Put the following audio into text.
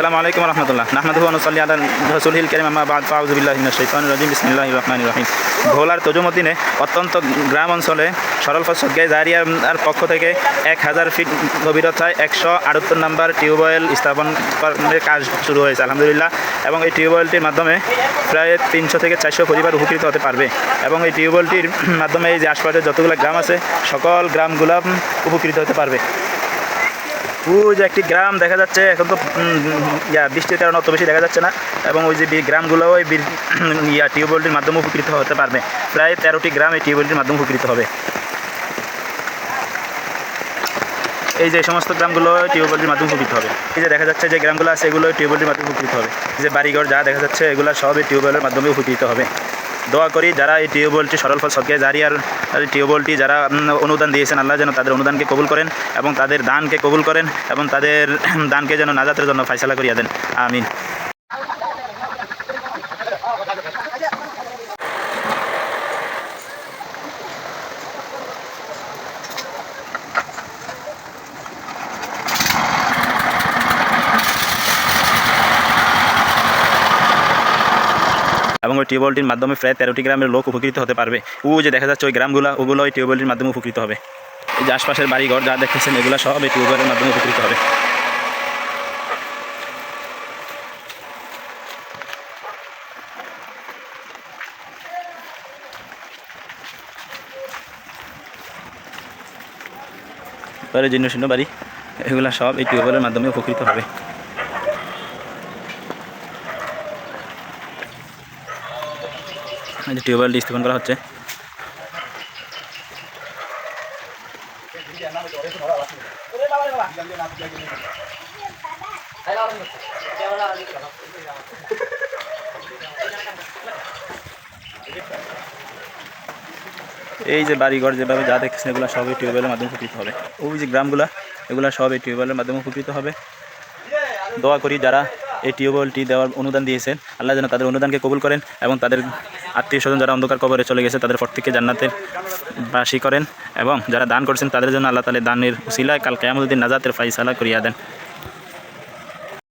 আসসালামু আলাইকুম রহমতুল্লাহ। নাহমাদুহু অনুসল্লি আলা রসুলহিল করিম, আম্মা বাদ ফাউজুবিল্লাহ শৈতান রাজিম। বিসমিল্লাহির রহমানির রহিম। ভোলার তজুমদ্দিনে অত্যন্ত গ্রাম অঞ্চলে সরল ফসলকে জারিয়ার পক্ষ থেকে এক হাজার ফিট গভীরতায় একশো আটাত্তর নাম্বার টিউবওয়েল স্থাপনের কাজ শুরু হয়েছে, আলহামদুলিল্লাহ। এবং এই টিউবওয়েলটির মাধ্যমে প্রায় তিনশো থেকে চারশো পরিবার উপকৃত হতে পারবে। এবং এই টিউবওয়েলটির মাধ্যমে এই যে আশপাশে যতগুলো গ্রাম আছে, সকল গ্রামগুলো উপকৃত হতে পারবে। ওই যে একটি গ্রাম দেখা যাচ্ছে, এখন তো ইয়া, বৃষ্টির কারণে অত বেশি দেখা যাচ্ছে না। এবং ওই যে গ্রামগুলো ওই ইয়া, টিউবওয়েলটির মাধ্যমে উপকৃত হতে পারবে। প্রায় তেরোটি গ্রাম এই টিউবওয়েলটির মাধ্যমে উপকৃত হবে। এই যে সমস্ত গ্রামগুলো টিউবওয়েলটির মাধ্যমে উপকৃত হবে। এই যে দেখা যাচ্ছে যে গ্রামগুলো আছে, এগুলো টিউবওয়েলটির মাধ্যমে উপকৃত হবে। যে বাড়িঘর যা দেখা যাচ্ছে, এগুলো সব এই টিউবওয়েলের মাধ্যমে উপকৃত হবে। দোয়া করি যারা এই টিউবওয়েলটি সরল ফল সদকে জারিয়ার টিউবওয়েলটি যারা অনুদান দিয়েছেন, আল্লাহ যেন তাদের অনুদানকে কবুল করেন এবং তাদের দানকে কবুল করেন এবং তাদের দানকে যেন নাজাতের জন্য ফাইসলা করিয়া দেন। আমিন। এবং ওই টিউবওয়েলটির মাধ্যমে প্রায় তেরোটি গ্রামের লোক উপকৃত হতে পারবে। ও যে দেখা যাচ্ছে ওই গ্রামগুলো, ওগুলো ওই টিউবওয়েলটির মাধ্যমে উপকৃত হবে। এই যে আশপাশের বাড়িঘর, যা দেখতেছেন, এগুলো সব এই টিউবওয়েলের মাধ্যমে উপকৃত হবে। শূন্য বাড়ি, এগুলো সব এই টিউবওয়েলের মাধ্যমে উপকৃত হবে। এই যে টিউবওয়েলটি স্থাপন করা হচ্ছে। এই যে বাড়িঘর যেভাবে যা দেখছেন, এগুলো সব এই টিউবওয়েলের মাধ্যমে উপকৃত হবে। ওই যে গ্রামগুলো, এগুলো সবই টিউবওয়েলের মাধ্যমে উপকৃত হবে। দোয়া করি যারা এই টিউবওয়েলটি দেওয়ার অনুদান দিয়েছেন। আল্লাহ যেন তাদের অনুদানকে কবুল করেন এবং তাদের আত্মীয় স্বজন যারা অন্ধকার কবরে চলে গেছে, তাদের প্রত্যেককে জান্নাতের বাসি করেন এবং যারা দান করছেন, তাদের জন্য আল্লাহ তালে দানের উসিলায় কাল কেয়ামুদ্দিন নাজাতের ফাইসালা করিয়া দেন।